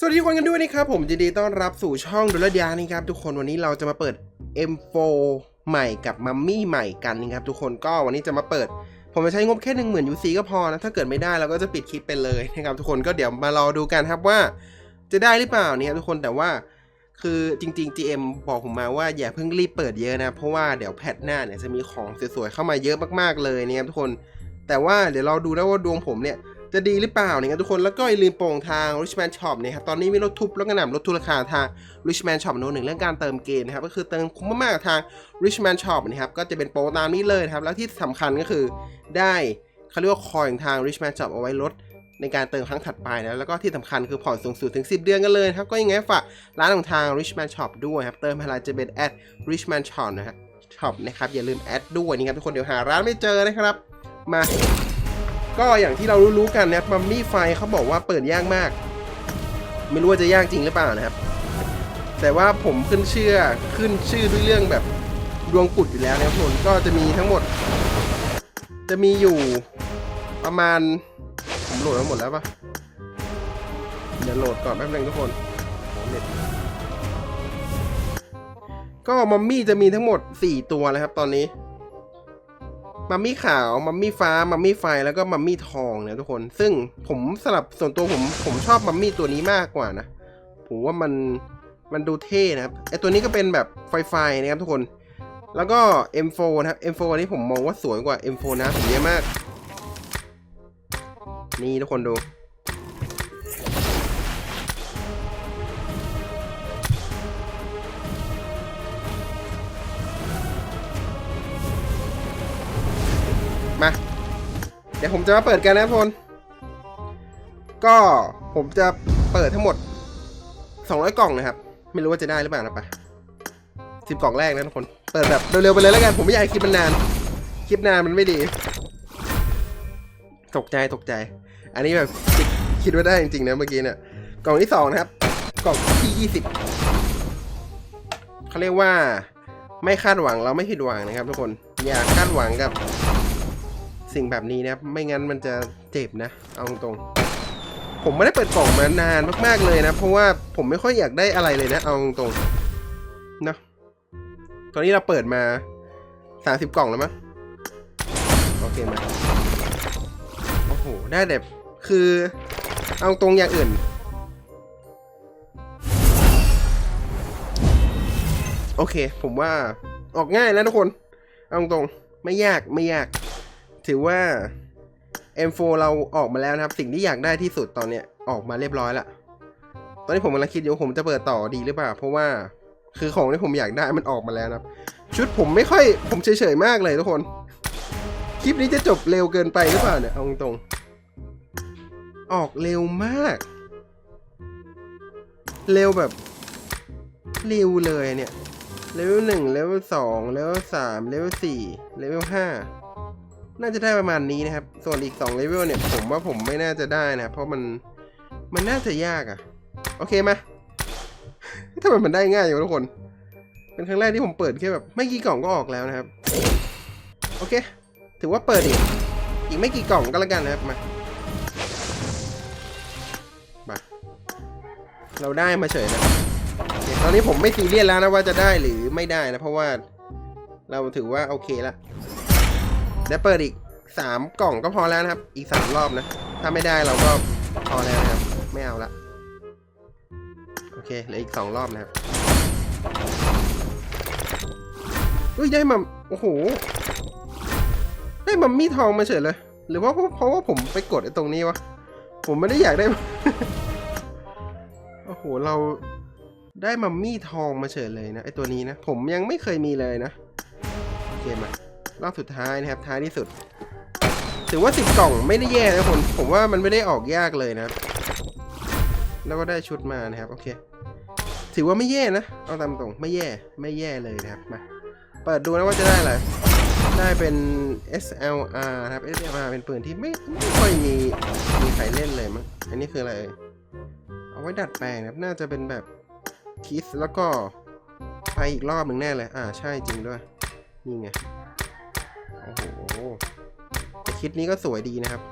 สวัสดีทุกคนกันด้วยนะครับผมยินดีต้อนรับสู่ช่องดุลยานี่ครับทุกคนวันนี้เราจะมาเปิด M4 ใหม่กับมัมมี่ใหม่กันนะครับทุกคนก็วันนี้จะมาเปิด ผมจะใช้งบแค่หนึ่งหมื่นยูซีก็พอนะถ้าเกิดไม่ได้เราก็จะปิดคลิปไปเลยนะครับทุกคนก็เดี๋ยวมารอดูกันครับว่า จะได้หรือเปล่าเนี่ยทุกคนแต่ว่า คือจริง ๆ GM บอกผมมาว่าอย่าเพิ่งรีบเปิดเยอะนะเพราะว่าเดี๋ยวแพทหน้าเนี่ยจะมีของสวยๆเข้ามาเยอะมากๆเลยนะครับทุกคน แต่ว่าเดี๋ยวเราดูนะว่าดวงผมเนี่ย จะดีหรือเปล่านะครับทุกคนแล้วก็อย่าลืมโปร่งทาง Richman Shop นะครับตอนนี้มีลดทุบแล้วก็หนำลดทุนราคาทาง Richman Shop โน้หนึ่งเรื่องการเติมเกมนะครับก็คือเติมคุ้มมากๆทาง Richman Shop นะครับก็จะเป็นโปรตามนี้เลยครับแล้วที่สำคัญก็คือได้เขาเรียกว่าคอยทาง Richman Shop เอาไว้ลดในการเติมครั้งถัดไปนะแล้วก็ที่สำคัญคือผ่อนสูงสุดถึง 10 เดือนกันเลยครับก็ยังไงฝากร้านของทาง Richman Shop ด้วยครับเติมอะไรจะเป็น at Richman Shop นะครับ Shop นะครับอย่าลืมแอดด้วยนี่ครับทุกคนเดี๋ยวหาร้านไม่เจอนะครับมา ก็อย่างที่เรารู้ๆกันนะครับมัมมี่ไฟเขาบอกว่าเปิดยากมาก ไม่รู้ว่าจะยากจริงหรือเปล่านะครับ แต่ว่าผมขึ้นเชื่อขึ้นชื่อด้วยเรื่องแบบดวงกุดอยู่แล้วนะครับทุกคนก็จะมีทั้งหมด จะมีอยู่ประมาณผมโหลดมาหมดแล้วปะเดี๋ยวโหลดก่อนแป๊บนึงทุกคนเน็ตก็มัมมี่จะมีทั้งหมด 4 ตัวเลยครับตอนนี้ มัมมี่ขาว มัมมี่ฟ้า มัมมี่ไฟ แล้วก็มัมมี่ทองเนี่ยทุกคน ซึ่งผมสลับส่วนตัวผม ผมชอบมัมมี่ตัวนี้มากกว่านะ ผมว่ามัน มันดูเท่นะครับ ไอตัวนี้ก็เป็นแบบไฟไฟนะครับทุกคน แล้วก็ M4 นะครับ M4 อันนี้ผมมองว่าสวยกว่า M4 นะผมเยอะมาก นี่ทุกคนดู เดี๋ยวผมจะมาเปิดกันนะทุกคนก็ผมจะเปิดทั้งหมด 200 กล่องนะครับ ไม่รู้ว่าจะได้หรือเปล่านะปะสิบกล่องแรกนะทุกคน เปิดแบบเร็วๆไปเลยแล้วกัน ผมไม่อยากคลิปมันนาน คลิปนานมันไม่ดี ตกใจตกใจ อันนี้แบบคิดคิดว่าได้จริงๆนะเมื่อกี้เนี่ย กล่องที่สองนะครับ กล่องที่ยี่สิบเขาเรียกว่า ไม่คาดหวังเราไม่ผิดหวังนะครับ ทุกคน อย่าคาดหวังกับ สิ่งแบบนี้นะไม่งั้นมันจะเจ็บนะ เอาตรงๆผมไม่ได้เปิดกล่องมานานมากๆเลยนะ เพราะว่าผมไม่ค่อยอยากได้อะไรเลยนะ เอาตรงๆนะตอนนี้เราเปิดมาสามสิบกล่องแล้วมั้งโอเคมาโอ้โหได้แบบคือเอาตรงอย่างอื่น โอเค ผมว่าออกง่ายแล้วทุกคน เอาตรงไม่ยากไม่ยาก ถือว่า M4 เราออกมาแล้วนะครับ สิ่งที่อยากได้ที่สุดตอนเนี้ยออกมาเรียบร้อยละตอนนี้ผมกำลังคิดอยู่ว่าผมจะเปิดต่อดีหรือเปล่า เพราะว่าคือของที่ผมอยากได้มันออกมาแล้วนะครับ ชุดผมไม่ค่อยผมเฉยๆมากเลยทุกคน คลิปนี้จะจบเร็วเกินไปหรือเปล่าเนี่ยเอาตรงๆออกเร็วมาก เร็วแบบ เร็วเลยเนี่ยเลเวลหนึ่งเลเวลสองเลเวลสามเลเวลสี่เลเวลห้า น่าจะได้ประมาณนี้นะครับ ส่วนอีก2เลเวลเนี่ยผมว่าผมไม่น่าจะได้นะ เพราะมันมันน่าจะยากอะ่ะ โอเคมาทำไมมันได้ง่ายอย่างทุกคน เป็นครั้งแรกที่ผมเปิดแค่แบบไม่กี่กล่องก็ออกแล้วนะครับ โอเค ถือว่าเปิดอีก อีกไม่กี่กล่องก็แล้วกันนะครับมามาเราได้มาเฉยนะตอนนี้ผมไม่ซีเรียสแล้วนะว่าจะได้หรือไม่ได้นะ เพราะว่าเราถือว่าโอเคละ เดี๋ยวเปิดอีกสามกล่องก็พอแล้วนะครับ อีกสามรอบนะ ถ้าไม่ได้เราก็พอแล้วนะครับ ไม่เอาละ โอเคเหลืออีกสองรอบนะครับอุ้ยได้มาโอ้โห ได้มัมมี่ทองมาเฉยเลย หรือว่าเพราะเพราะว่าผมไปกดไอ้ตรงนี้วะ ผมไม่ได้อยากได้ โอ้โห เราได้มัมมี่ทองมาเฉยเลยนะไอตัวนี้นะ ผมยังไม่เคยมีเลยนะ โอเคมา รอบสุดท้ายนะครับท้ายที่สุด ถือว่าสิบกล่องไม่ได้แย่นะคนผมว่ามันไม่ได้ออกยากเลยนะแล้วก็ได้ชุดมานะครับโอเค ถือว่าไม่แย่นะเอาตามตรงไม่แย่ไม่แย่เลยนะครับมาเปิดดูนะว่าจะได้อะไรได้เป็น SLR นะครับ SLR เป็นปืนที่ไม่ไม่ค่อยมีมีใครเล่นเลยมั้งอันนี้คืออะไร เอ่ยเอาไว้ดัดแปลงนะครับน่าจะเป็นแบบคิสแล้วก็ไปอีกรอบหนึ่งแน่เลย อ่าใช่จริงด้วย นี่ไง โอ้โหคิดนี้ก็สวยดีนะครับ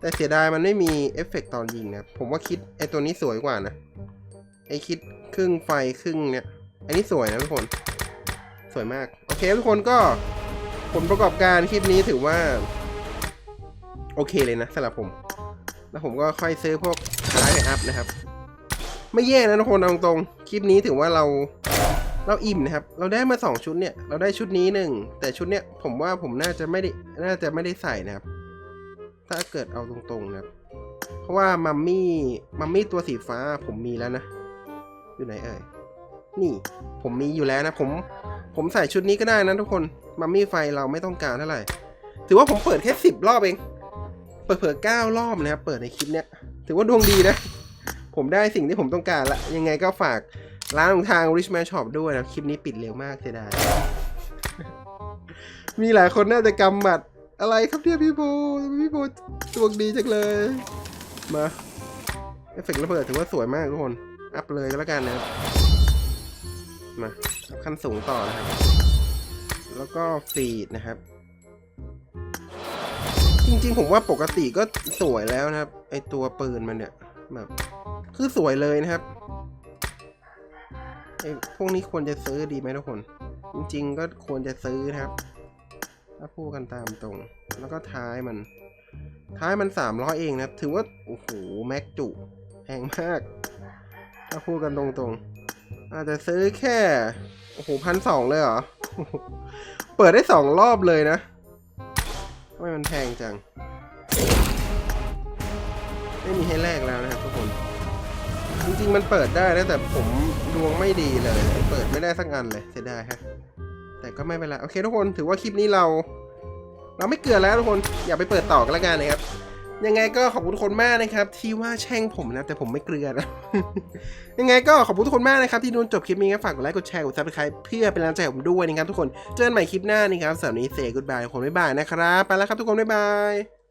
แต่เสียดายมันไม่มีเอฟเฟกต์ตอนยิงนะผมว่าคิดไอตัวนี้สวยกว่านะ ไอคิดครึ่งไฟครึ่งเนี่ย อันนี้สวยนะทุกคน สวยมาก โอเคทุกคนก็ผลประกอบการคลิปนี้ถือว่า โอเคเลยนะสำหรับผม แล้วผมก็ค่อยซื้อพวกคล้ายอัพนะครับ ไม่แย่นะทุกคนตรงๆคลิปนี้ถือว่าเรา เราอิ่มนะครับ เราได้มาสองชุดเนี่ย เราได้ชุดนี้หนึ่งแต่ชุดเนี้ยผมว่าผมน่าจะไม่ได้ น่าจะไม่ได้ใส่นะครับ ถ้าเกิดเอาตรงๆนะครับ เพราะว่ามัมมี่ มัมมี่ตัวสีฟ้าผมมีแล้วนะ อยู่ไหนเอ่ย นี่ ผมมีอยู่แล้วนะ ผม ผมใส่ชุดนี้ก็ได้นะทุกคน มัมมี่ไฟเราไม่ต้องการเท่าไหร่ ถือว่าผมเปิดแค่สิบรอบเอง เปิดเผยเก้ารอบนะครับ เปิดในคลิปเนี้ย ถือว่าดวงดีนะ ผมได้สิ่งที่ผมต้องการละ ยังไงก็ฝาก ร้านของทาง Rich Man Shop ด้วยนะ คลิปนี้ปิดเร็วมากเสียดายมีหลายคนน่าจะกำหมัดอะไรครับเนี่ยพี่โบพี่โบดวงดีจังเลย มาเอฟเฟกต์ระเบิดถือว่าสวยมากทุกคน อัพเลยก็แล้วกันนะครับมาอัพขั้นสูงต่อนะครับ แล้วก็ฟีดนะครับ จริงๆ ผมว่าปกติก็สวยแล้วนะครับ ไอตัวปืนมันเนี่ยแบบคือสวยเลยนะครับ พวกนี้ควรจะซื้อดีไหมทุกคน จริง ๆ ก็ควรจะซื้อนะครับ ถ้าพูดกันตามตรง แล้วก็ท้ายมัน ท้ายมันสามร้อยเองนะครับถือว่า โอ้โห แม็กจุ แพงมาก ถ้าพูดกันตรงๆ อาจจะซื้อแค่ โอ้โหพันสองเลยเหรอ เปิดได้สองรอบเลยนะทำไมมันแพงจัง ไม่มีให้แลกแล้วนะครับทุก จริง ๆ มันเปิดได้นะแต่ผมดวงไม่ดีเลย เปิดไม่ได้สักอันเลยเสียดายฮะ แต่ก็ไม่เป็นไรโอเคทุกคนถือว่าคลิปนี้เรา เราไม่เกลือแล้วทุกคนอย่าไปเปิดต่อกันละกันนะครับยังไงก็ขอบคุณทุกคนมากนะครับ ที่ว่าแช่งผมนะ แต่ผมไม่เกลือนะ ยังไงก็ขอบคุณทุกคนมากนะครับ ที่ดูจบคลิปนี้ครับฝากกดไลค์กดแชร์กดซับสไครป์เพื่อเป็นกำลังใจให้ผมด้วยนะครับทุกคนเจอกันใหม่คลิปหน้านี่ครับสำหรับนนี้เซกุดบายทุกคนบ๊ายบายนะครับไปแล้วครับทุกคนบ๊ายบาย